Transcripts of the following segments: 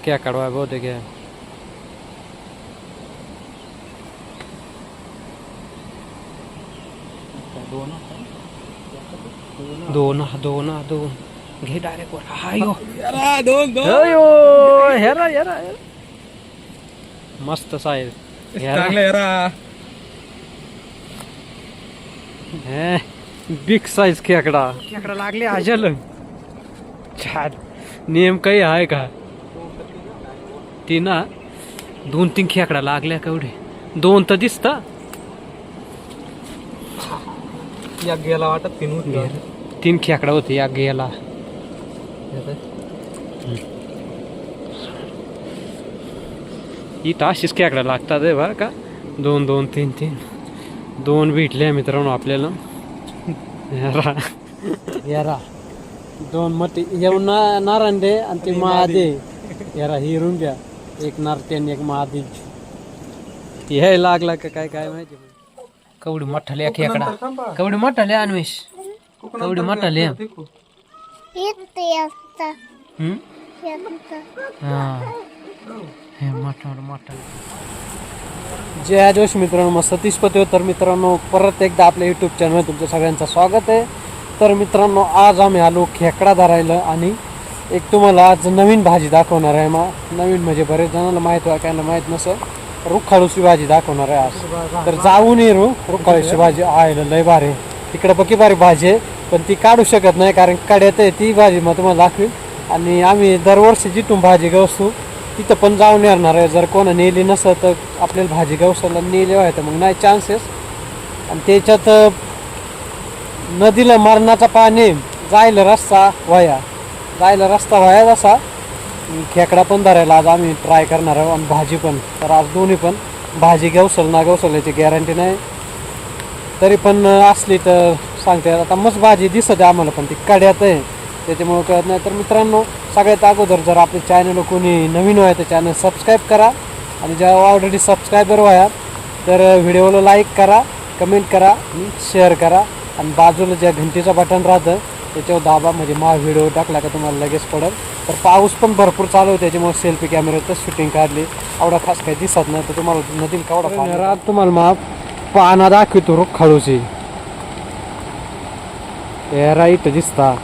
खेकडा आहे बहुतेक हे. दोन दोन दोन घे डायरेक्ट वर हायो दोन दोन अयो हेरा हेरा हेरा. मस्त साहेब चांगलं यारा हे बिग साईज खेकडा खेकडा लागले अजल छान नेम काही आहे का ती ना दोन तीन खेकडा लागल्या केवढे दोन तर दिसता. या गेला वाटत तीन होती. तीन खेकडा होते या गेला. इथं अशीच खेकडा लागतात आहे बरं का. दोन दोन तीन तीन. दोन भेटले मित्रांनो आपल्याला. यारा. यारा. दोन मटे येऊन ना नारांडे आणि ते महादे यारा हिरून घ्या. एक नारते आणि एक महादे हे लागला का काय काय माहिती कवडी कवडी मोठाले अन्वेष. कवडी मोठाले हम्म? हा. हे मोठा मोठा जय जोश मित्रांनो मग सतीश पते तर मित्रांनो परत एकदा आपल्या युट्यूब चॅनल तुमचं सगळ्यांचं स्वागत आहे. तर मित्रांनो आज आम्ही आलो खेकडा धरायला आणि एक तुम्हाला आज नवीन भाजी दाखवणार आहे मग नवीन म्हणजे बरेच जणांना माहीत आहे कायला माहीत नसं रुखाळूची भाजी दाखवणार आहे आज. तर जाऊन ये रुखाळूची भाजी. आहे लय भारी. तिकडं पक्की भारी भाजी आहे पण ती काढू शकत नाही कारण काढ्यात आहे ती भाजी मग तुम्हाला दाखवी आणि आम्ही दरवर्षी जिथून भाजी गवसू तिथं पण जाऊन येणार आहे. जर कोणा नेली नसं तर आपल्याला भाजी गवसाला नेले व्हायचं तर मग नाही चान्सेस आणि त्याच्यात नदीला मरणाचा पाणी जायला रस्ता व्हाया जायला रस्ता व्हाया जसा खेकडा पण धरायला आज आम्ही ट्राय करणार आहोत आणि भाजी पण. तर आज दोन्ही पण. भाजी घेवसल ना गवसल याची गॅरंटी नाही. तरी पण असली तर सांगते. आता मस्त भाजी दिसत आहे आम्हाला पण. ती कड्यात आहे. त्याच्यामुळं कळत नाही. तर मित्रांनो सगळ्यात अगोदर जर आपले चॅनल कोणी नवीन व्हाय तर चॅनल सबस्क्राईब करा. आणि ज्या ऑलरेडी सबस्क्रायबर व्हाया तर व्हिडिओला लाईक करा कमेंट करा शेअर करा. आणि बाजूला ज्या घंटीचं बटन राहतं त्याच्यावर दाबा म्हणजे मा व्हिडिओ टाकला का तुम्हाला लगेच पडेल. तर पाऊस पण भरपूर चालू त्याच्यामुळे सेल्फी कॅमेऱ्यातच शूटिंग काढली. एवढा खास काही दिसत नाही तर तुम्हाला नदील केवढा रात तुम्हाला मा पाना दाखवतो रुख खाळूची राईट दिसता.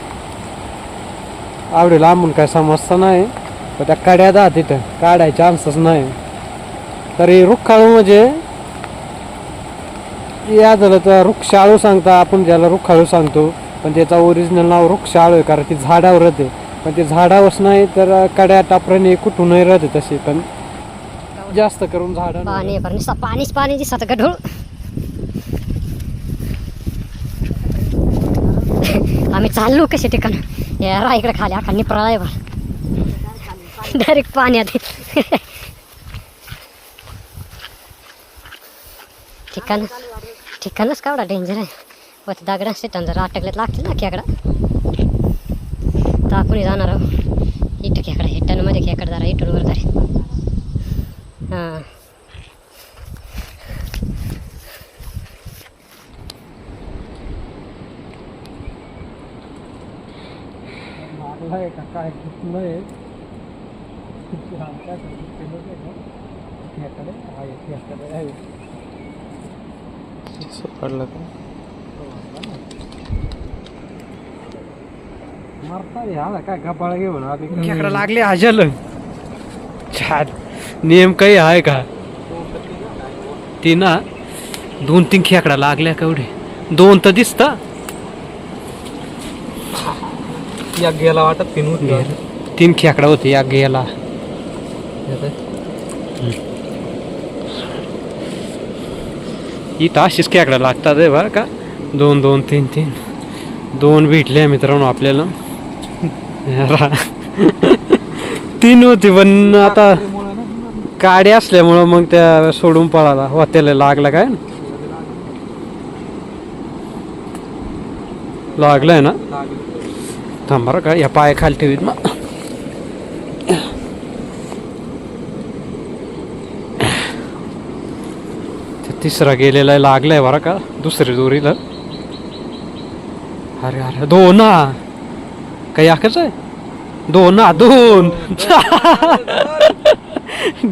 आवडे लांबून काय समजतं नाही पण त्या कड्या दा तिथं काढायचे चान्सच नाही. तरी रुखाळू म्हणजे या झालं तर वृक्षाळू सांगता आपण ज्याला रुखाळू सांगतो पण त्याचा ओरिजिनल नाव वृक्षाळू आहे कारण ती झाडावर राहते. पण ते झाडावरच नाही तर कड्या टापराने कुठूनही राहते तशी. पण जास्त करून झाडं पाणी पण पाणीच पाणी दिसत गढूळ. आम्ही चाललो कसे ठिकाण. यारा इकडे खाली आखा निपळा आहे बा डायरेक्ट पाण्यात ठिकाण ठिकाणच कावडा डेंजर आहे. व ते दगडा जर अटकल्यात लागतील ना खेकडा तर आपण जाणार आहोत इथं खेकडा हिट्टांमध्ये खेकडा जरा इटून वर धरे हां लागलाय का काय कपाळ घेऊन? लागले हजल छान. नियम काही आहे का? ती ना दोन तीन खेकडा लागल्या केवढे दोन तर दिसता. या गेला वाटत तीन तीन खेकडा होते या गेला. इथं अशीच खेकडा लागतात बरं का? दोन दोन तीन तीन. दोन भेटले मित्रांनो आपल्याला. तीन होती पण आता काडी असल्यामुळं मग त्या सोडून पळाला. होत्याला लागला काय? लागलंय ना? थांब का या पाय खाली ठेवीत मग ते तिसरा गेलेला आहे, लागलाय बरं का दुसरी दोरीला. अरे अरे दोन ना. काही आकच आहे? दोन ना दोन.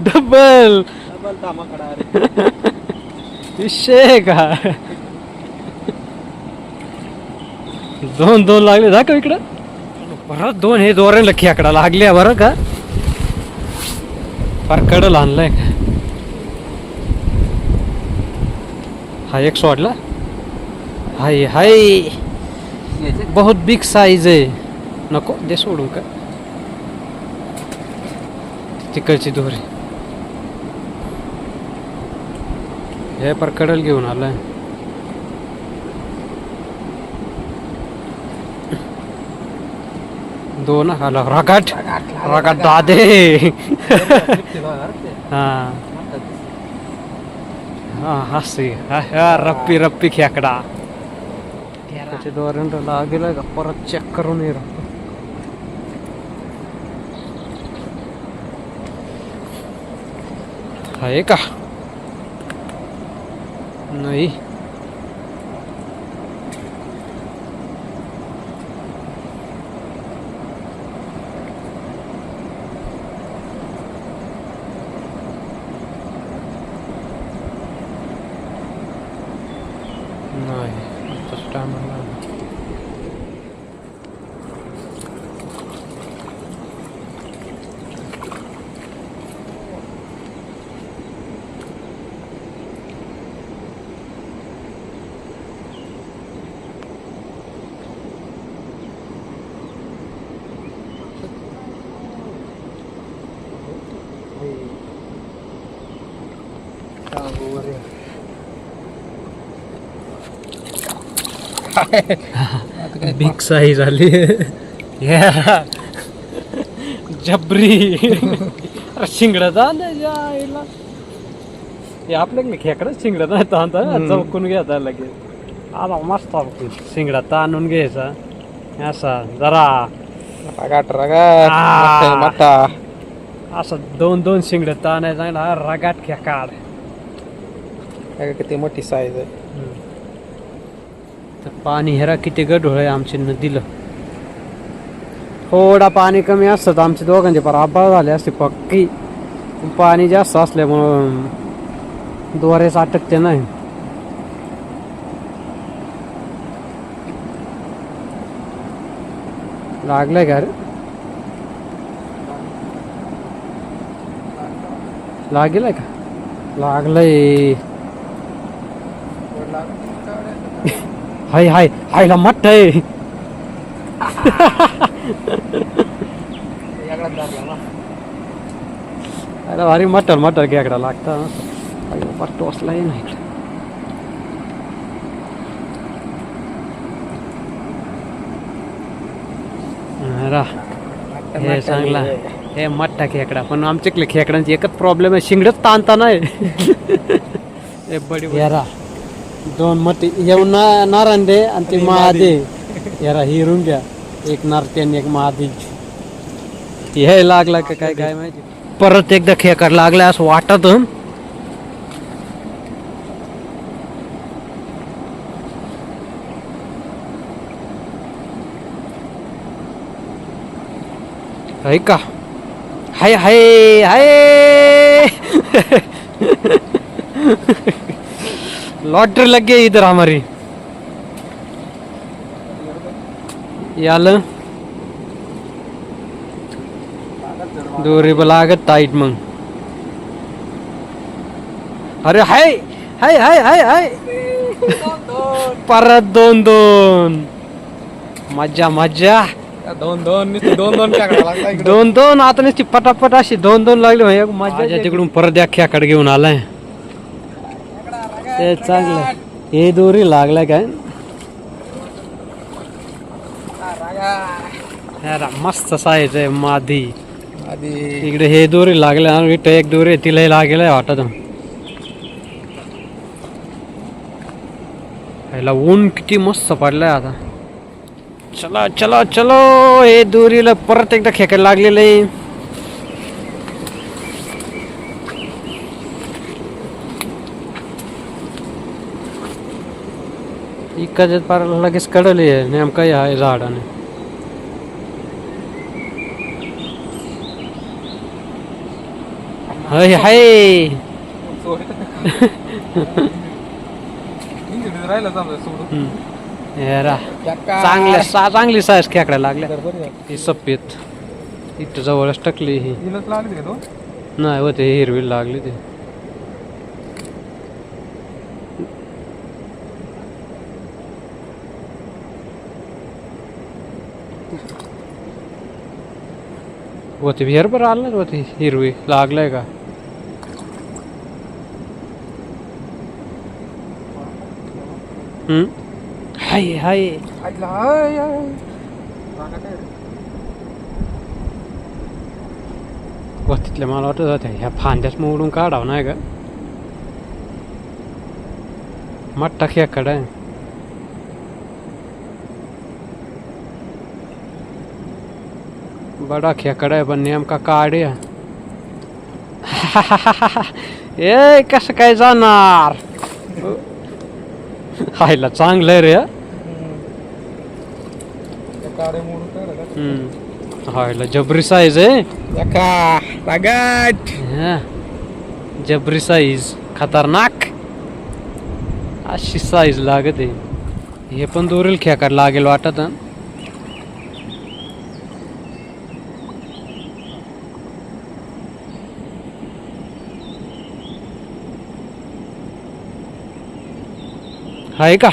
डबल. विषय का? दोन दोन लागले. जा का इकडं? परत दोन हे दोऱ्याला आकडा लागल्या बरं का? फार कडल आणलाय. का हा एक सोडला. हाय हाय. बहुत बिग साईज आहे. नको दे सोडू का? तिकडची दोरी. हे पर कडल घेऊन आलाय. दोन आला. रगाट. रगाट दादे. हा. हा हसी. हा हा रप्पी रप्पी खेकडा. त्याच्या दोऱ्यानं लागेल का परत चेक करून ये आहे का नाही नाही बिग साईज आली. या जबरी. अरे शिंगडा जा आईला. हे आपल्याकडे खेकडा शिंगडा नाही ताणता चौकून घ्यायचा लगेच. आता मस्त शिंगडा ताणून घ्यायचा. असा जरा. रगाट रगाट. मट्टा असं दोन दोन शिंगडे ताणायचा रगाट खेकाड. काय किती मोठी साईज आहे. तर पाणी हेरा किती गढूळ आहे आमच्या नदीला थोडा पाणी कमी असतं तर आमच्या दोघांचे पर आबाळ झाले असते पक्की. पाणी जास्त असल्यामुळं दोऱ्याच अटकते नाही. लागलंय का रे? लागेल का? लागलंय. हाय हाय हायला मट्ट आहे अरे भारी मटर मटर घ्याकडा लागता नाही हे चांगला हे मट्टा खेकडा पण आमच्याकडे खेकड्यांची एकच प्रॉब्लेम आहे शिंगडच ताणता नाही हे बडी यारा दोन मटी येऊन ना नारांडे आणि ते महादे यारा हिरून घ्या. एक नारते आणि एक महादे ती हे लागला का काय काय माहिती? परत एकदा खेकड लागला असं वाटत. है का? हाय हाय हाय. लॉटरी लग गई इधर हमारी। याल। दोरी लागत टाईट मग। अरे हाय हाय हाय हाय हाय परत दोन दोन। मज्जा मज्जा। दोन दोन दोन दोन दोन दोन आता नुसती पटापट अशी दोन दोन लागले माझ्या तिकडून परत या खेकडे घेऊन आलाय. ते चांगलं. हे दोरी लागलाय काय? मस्त साईज आहे मादी. आधी इकडे हे दोरी लागले आणि इथं एक दोरी आहे, तिलाही लागेल आहे वाटत. ह्याला ऊन किती मस्त पडलंय आता. चला चला चलो. हे दोरीला परत एकदा खेकायला लागलेलं. आहे एकाच पाराला लगेच कडली आहे नेमका या झाडाने हाय हाय चांगल्या सा चांगली साईज खेकड्या लागल्या ही सफेद इथं जवळच टकली ही नाही होते हिरवी लागली ते होते विहीर बरं आलं ना होती हिरवी लागलंय का हम्म? हाय हाय। हाय हाय वस्तीतल्या मला वाटत होत्या ह्या फांद्याच मोडून काढावं नाही का मट्टा खेकड आहे बडा खेकड आहे पण नेमका काढे ए कसं काय जाणार हायला चांगलं रे हा. हायला जबरी साईज आहे हा. जबरी साईज खतरनाक। अशी साईज लागत आहे हे। पण दोरील खेकार लागेल वाटत हं. आहे का?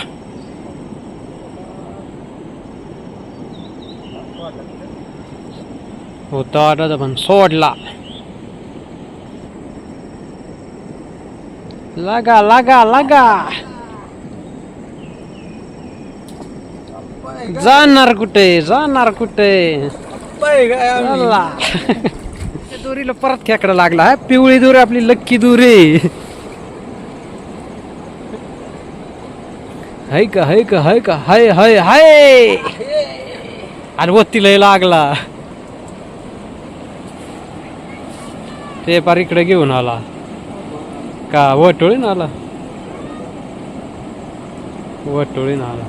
होता वाटत पण सोडला. लागा लागा लागा. जाणार कुठे? जाणार कुठे? दोरीला परत खेकडा लागला. पिवळी दोरी आपली लक्की दोरी. हाय का हाय का हाय का हाय हाय हाय आणि वत्तीला लागला. ते पार इकडे घेऊन आला. का वटोळीन आला? वटोळीन आला.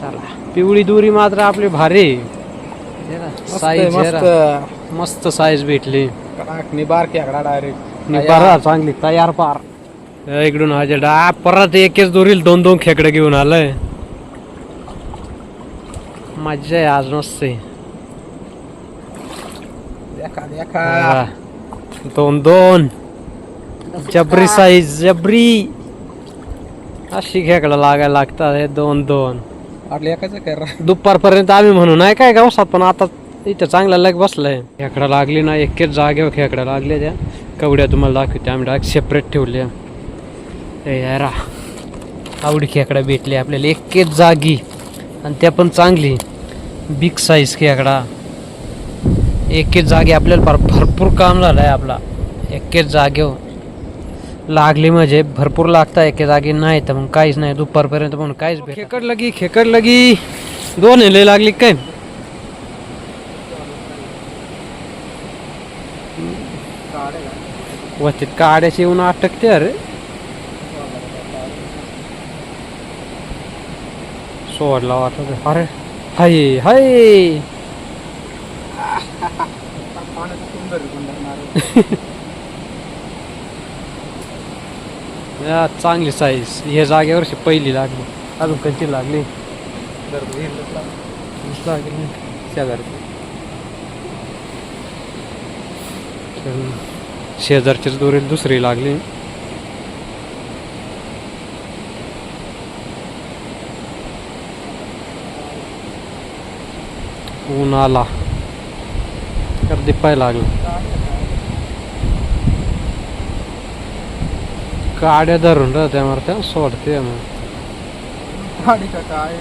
चला पिवळी दोरी मात्र आपली भारी. मस्त साईज मस्त मस्त साईज भेटली. कडाकनी बारकी आकडा डायरेक्ट? बरा चांगली. तयार पार. ए, इकडून हा डा परत एकच दोरील दोन दोन खेकडे घेऊन आलंय. मज्जा आहे आज देखा देखा. हा. दोन दोन. जबरी साईज जबरी. अशी खेकडा लागायला लागतात हे दोन दोन. एकाच दुपारपर्यंत आम्ही म्हणू नाही काय गावसात पण आता इथं चांगला लग बसलाय. खेकडा लागली ना एकेच जागेवर खेकडा लागल्या त्या. कवड्या तुम्हाला दाखवते. आम्ही डायरेक्ट सेपरेट ठेवल्या. ए यारा. आवडी खेकडा भेटले आपल्याला. एकेच जागी. आणि त्या पण चांगली. बिग साईज खेकडा एकेच जागी आपल्याला फार भरपूर काम झालं आहे आपला. एकेच जागेवर. लागली म्हणजे भरपूर लागता. एके जागी नाही तर मग काहीच नाही. दुपारपर्यंत म्हणून काहीच भेट खेकड लगी खेकड लगी. दोन हेले लागली काय? वतीत काड्याची येऊन अटकते अरे. सोडला वाटत अरे हाय हाय. चांगली साईज हे जागेवरची पहिली लागली. अजून कधी लागली? लागली. शेजारची शेजारचीच दोरील दुसरी लागली. ऊन आला. गर्दी पाय लागली. काड्या धरून राहत्या मारत्या सोडते मग काय?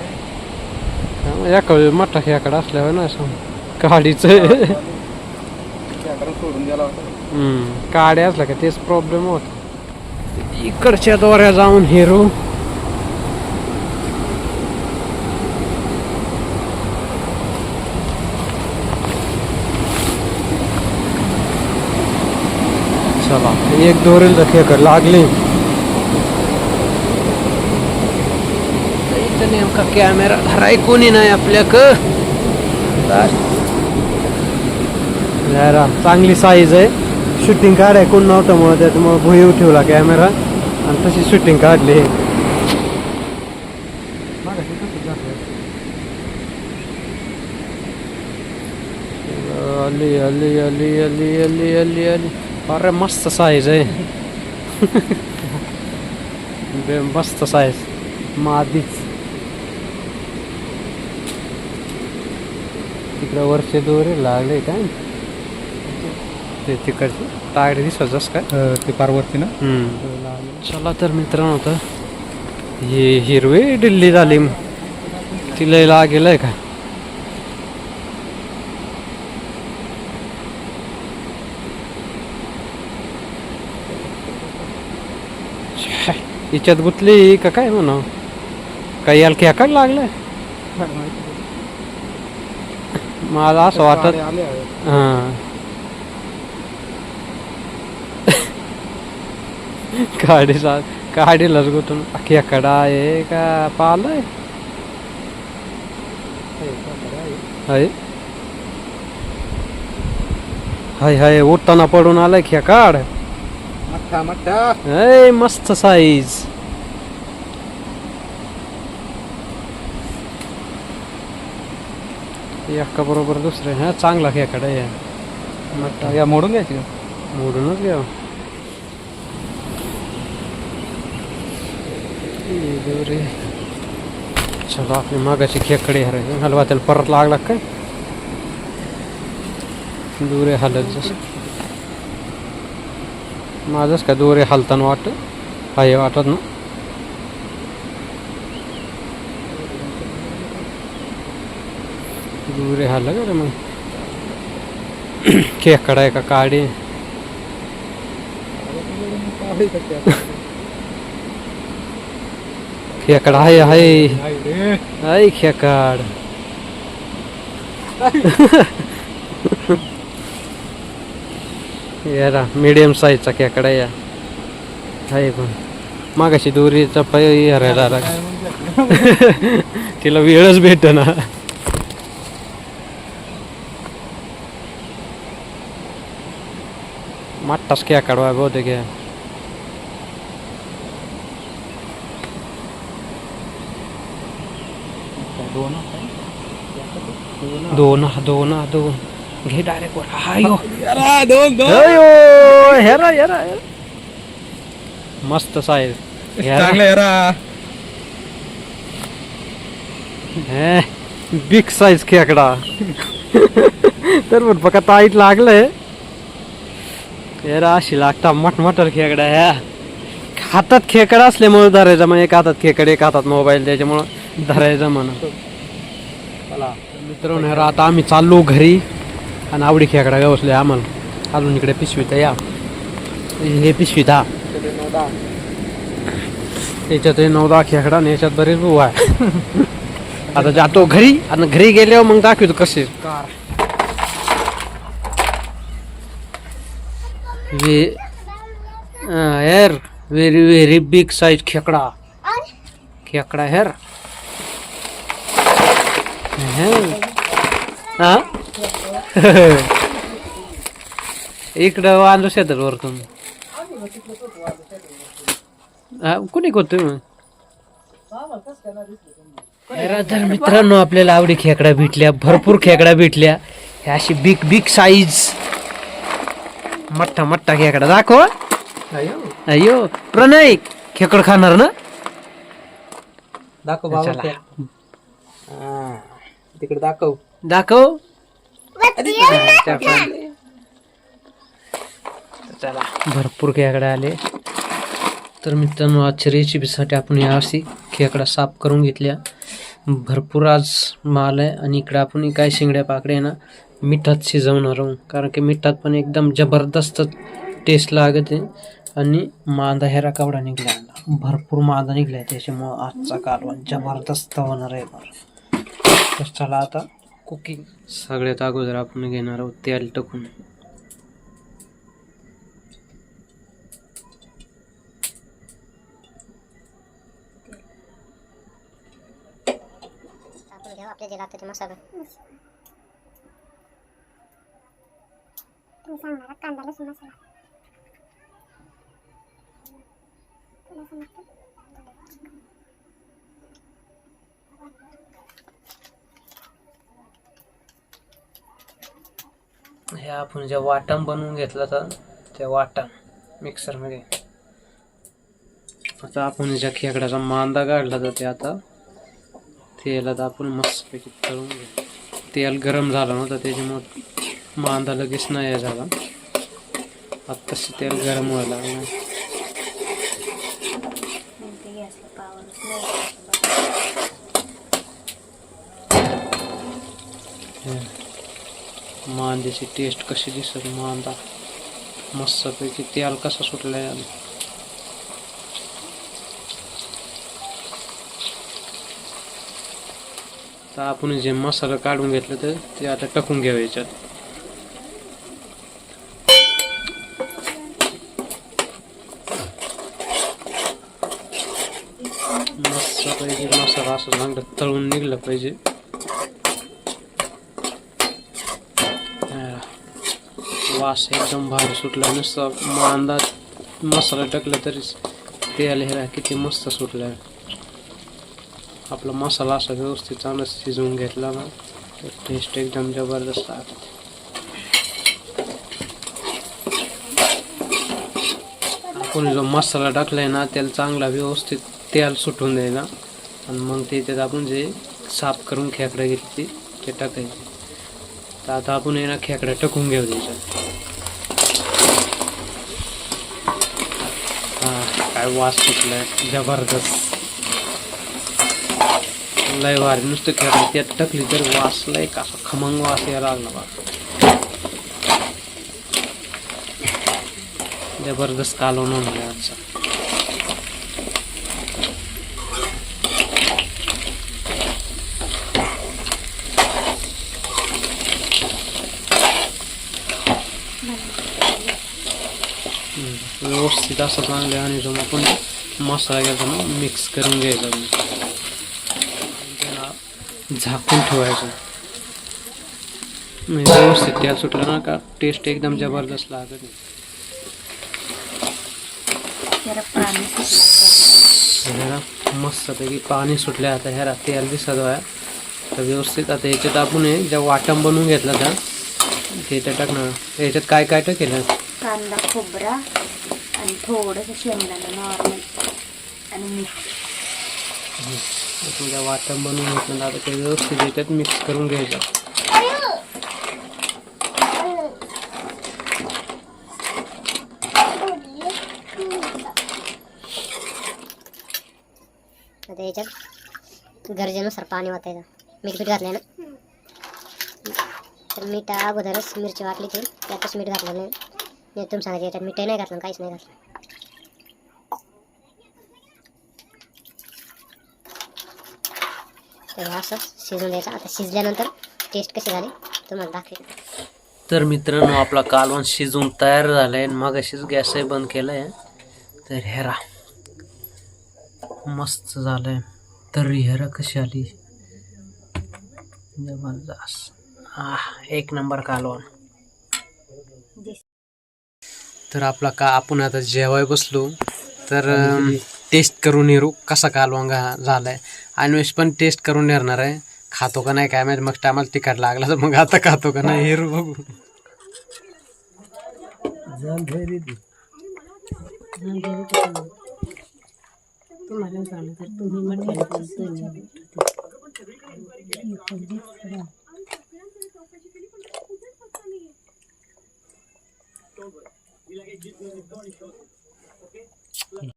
त्यामुळे एका मोठा खेकडा असल्यावर ना असं काडीच खेकडा सोडून गेला होता. असल्या का? तेच प्रॉब्लेम होत. इकडच्या दोऱ्या जाऊन हिरो. चला एक दोरेल तर खेकड लागली. इथं नेमका कॅमेरा धराय कोणी नाही आपल्याक. लहरा चांगली साईज आहे. शूटिंग काढाय कोण नव्हतं मग त्याच्यामुळे भुईव ठेवला कॅमेरा आणि तशी शूटिंग काढली. हे अली अली अली अली अली अली अली अरे मस्त साईज आहे. मस्त साईज मादीच. तिकडं वर्ष दोरे लागले काय? ते तिकडचे तागडे दिसतच काय ते पारवरती ना चला तर मित्रांनो आता हे हिरवे दिल्ली झाली. तिला लागेल आहे का? हिच्यात गुतली का काय म्हणा? काही याला खेकाड लागलाय? मला असं वाटत हां. काडीला काडीलाच गुतून खेकडा आहे का पालय हाय हाय. हाय उठताना पडून आलाय खेकाड मठ्ठा ऐ मस्त साईज एका बरोबर दुसरे हा चांगला खेकडा आहे. मोडून घ्यायची? मोडूनच घ्या रे चला आपली मागाची खेकडे हर हलवा त्याला परत लागला काय दुरे हालत जस माझंच काय दोरे हालताना वाटत हाय वाटत ना दुरे हाल का रे मग खेकडा आहे का काडी खेकडा आहे आहे हाय खेकड. आहे खेकाड यारा मीडियम साईजचा खेकडा या. आहे पण. मागाशी दोरीचा पाय हरायला आला काय तिला वेळच भेट ना माट्टाच क्या काढवा बहुतेक दोन हा दोन हा दोन घे डायरेक्ट वर दोन दोन अयो हेरा हेरा हेरा. मस्त चांगलं रा बिग साईज खेकडा तर पण बघा ताईट लागलंय हेरा अशी लागता मटमटर खेकडा ह्या हातात खेकडा असल्यामुळे धरायचा मग एक हातात खेकड एक हातात मोबाईल त्याच्यामुळं धरायचा म्हणून चला मित्रांनो आता आम्ही चाललो घरी. आणि आवडी खेकडा गवसले आम्हाला. अजून इकडे पिशवीत या. हे पिशवीत हा. याच्यात हे नऊ दहा खेकडा आणि याच्यात बरेच भाऊ आहे. आता जातो घरी. आणि घरी गेल्यावर मग दाखवतो कसे. Here. Very very big size खेकडा. खेकडा हेर. हा? इकडं वांदू शेतात वरतून. हा, कुणी करतोय मग तर मित्रांनो आपल्याला आवडी खेकडा भेटल्या भरपूर खेकडा भेटल्या. ह्या अशी बिग बिग साईज मट्टा मट्टा खेकडा. दाखव. अयो. प्रणय खेकड खाणार ना? दाखव चला. हा, तिकडे दाखव. दाखव. चला. भरपूर खेकडे आले. तर मित्रांनो आजच्या रेसिपीसाठी आपण या अशी खेकडा साफ करून घेतल्या. भरपूर आज माल आहे आणि इकडे आपण काय शिंगड्या पाकड्या ना मिठात शिजवणार आहोत. कारण की मिठात पण एकदम जबरदस्त टेस्ट लागत आहे आणि मांदा हेरा कावडा निघला. भरपूर मांदा निघलाय त्याच्यामुळं आजचा कालवण जबरदस्त होणार आहे तर चला आता कुकिंग. सगळ्यात अगोदर आपण घेणार आहोत तेल टाकून. ते मसाला. तुम्ही मसाला. हे आपण ज्या वाटण बनवून घेतलं तर त्या वाटण मिक्सरमध्ये. आता आपण ज्या खेकड्याचा मांदा काढला तर ते आता तेलात आपण मस्तपैकी तळून घेऊ. तेल गरम झालं नव्हतं त्याच्यामुळं मांदा लगेच नाही झाला. आत्ताशी तेल गरम व्हायला त्याची टेस्ट कशी दिसत मांदा? मस्तपैकी तेल कसा सुटलाय? तर आपण जे मसाला काढून घेतलं तर ते आता टाकून घ्यावं याच्यात. मस्तपैकी मसाला असं चांगलं तळून निघलं पाहिजे हा. वास एकदम भारी सुटला. नुसतं मांदा मसाला टाकला तरीच तेल हे किती मस्त सुटलं. आपला मसाला असा व्यवस्थित चांगला शिजवून घेतला ना तर टेस्ट एकदम जबरदस्त आहे आपण जो मसाला टाकलाय ना त्याला चांगला व्यवस्थित तेल सुटून द्यायला आणि मग ते त्यात आपण जे साफ करून खेकडं घेतली ते टाकायचे. तर आता आपण आहे ना खेकडं टाकून घेऊ त्याच्यात हा काय वास सुटलाय? जबरदस्त लय वारी नुसतं खेळ त्यात टकली तर वास लय का खमंग वास यायला लागला बा. जबरदस्त कालवण म्हणजे आजचा हम्म. व्यवस्थित असं चांगले आणि जो आपण मसाला घ्यायचा ना मिक्स करून घ्यायचा. त्याला झाकून ठेवायचं. म्हणजे व्यवस्थित तेल सुटलं ना का टेस्ट एकदम जबरदस्त लागत ह्याला मस्तपैकी पाणी सुटले आता. ह्याला तेल दिसत आहे तर व्यवस्थित आता याच्यात आपण हे ज्या वाटण बनवून घेतला त्या ते इथं टाकणार. याच्यात काय काय टाकेल? कांदा खोबरा आणि थोडंसं शेंगदाणा नॉर्मल आणि मीठ आपण ज्या वाटण बनवून घेतलं ना आता ते व्यवस्थित याच्यात मिक्स करून घ्यायचं. आता याच्यात गरजेनुसार पाणी वाटायचं मीठ बीठ घातलं ना? तर मीठ अगोदरच मिरची वाटली ती त्यातच मीठ घातलं नाही नाही तुम्ही सांगायचं याच्यात मीठही नाही घातलं काहीच नाही घातलं. तर असं शिजून द्यायचं. आता शिजल्यानंतर टेस्ट कशी झाली तुम्हाला दाखवेल तर मित्रांनो आपला कालवण शिजून तयार झालाय आणि मग अशीच गॅसही बंद केलाय. तर हेरा मस्त झालंय. तर हेरा कशी आली? जबरदस्त. हा एक नंबर कालवण. तर आपला का आपण आता जेवाय बसलो तर टेस्ट करून येऊ कसा कालवण घा- झालाय. अन्वेष पण टेस्ट करून येणार आहे. खातो का नाही काय माहिती मग टायमाला तिखट लागला तर मग आता खातो का नाही हेरू बघू.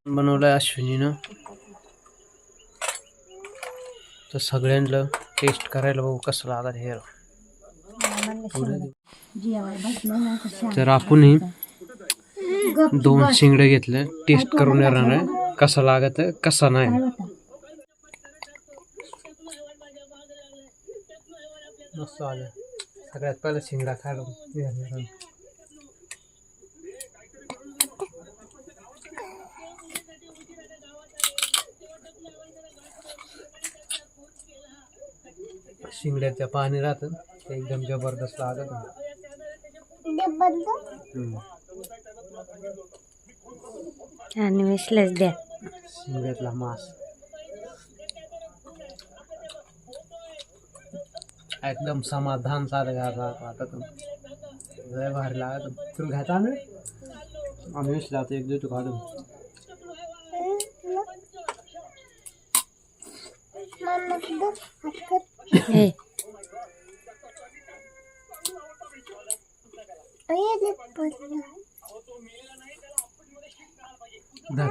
बनवलंय अश्विनीनं तर सगळ्यांना टेस्ट करायला बघू कसं लागत हे. तर आपण दोन शिंगडे घेतले. टेस्ट करून येणार आहे. कसं लागत कसं नाही. मस्त आलं. सगळ्यात पहिला शिंगडा खायला. येणार आहे. शिंगड्याचं पाणी राहतं ते एकदम जबरदस्त लागत. आणि विश्लेष द्या. शिंग्यातला मास. एकदम समाधान साधं घाला आता तर लय भारी लागत. तुला घ्यायचा ना? आम्ही विसला एक देतो काढून हे. धर.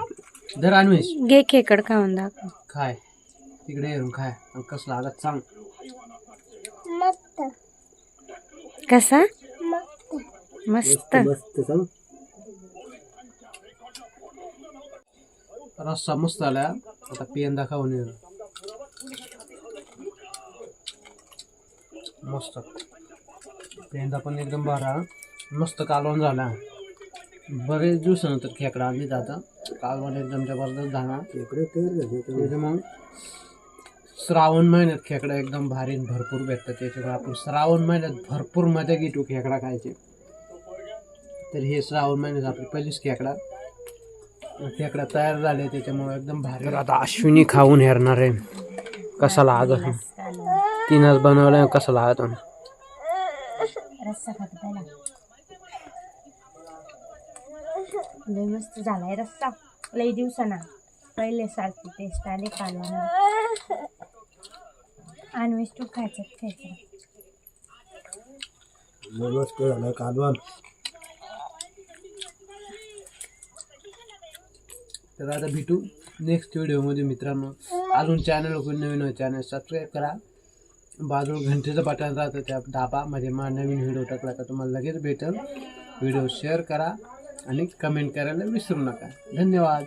धर अन्वेष. घे खेकड खाऊन दाखव. खाय. तिकडे येऊन खाय. आणि कसं लागत सांग. मस्त कसा? मस्त मस्त. मस्त सांग. रस्सा मस्त आला. आता पेंदा खाऊन ये. मस्त. पेंदा पण एकदम बरा मस्त कालवण झाला. बरेच दिवसानंतर खेकडा आणली जाता कालवण एकदम जबरदस्त झाला. त्याचे मग श्रावण महिन्यात खेकडा एकदम भारी आणि भरपूर भेटतात. त्याच्यामुळे आपण श्रावण महिन्यात भरपूर मजा घेतो खेकडा खायचे. तर हे श्रावण महिन्यात आपली पहिलीच खेकडा. खेकडा तयार झाले त्याच्यामुळे एकदम भारी. आता अश्विनी खाऊन हेरणार आहे. कसा लागत तिनंच बनवलाय कसा लागत रस्सा खात पहिला लय मस्त झालाय रस्सा. लय दिवसाना. पहिले सारखी टेस्ट आली कालवाना आणि तू खायचं खायचं. मस्त झालं कालवण. तर आता भेटू नेक्स्ट व्हिडिओमध्ये मित्रांनो. अजून चॅनल नवीन आहे चॅनल सबस्क्राईब करा. बाजू घंटेचं बटन राहतं त्या दाबा. म्हणजे मा नवीन व्हिडिओ टाकला का तुम्हाला लगेच भेटेल. व्हिडिओ शेअर करा आणि कमेंट करायला विसरू नका. धन्यवाद.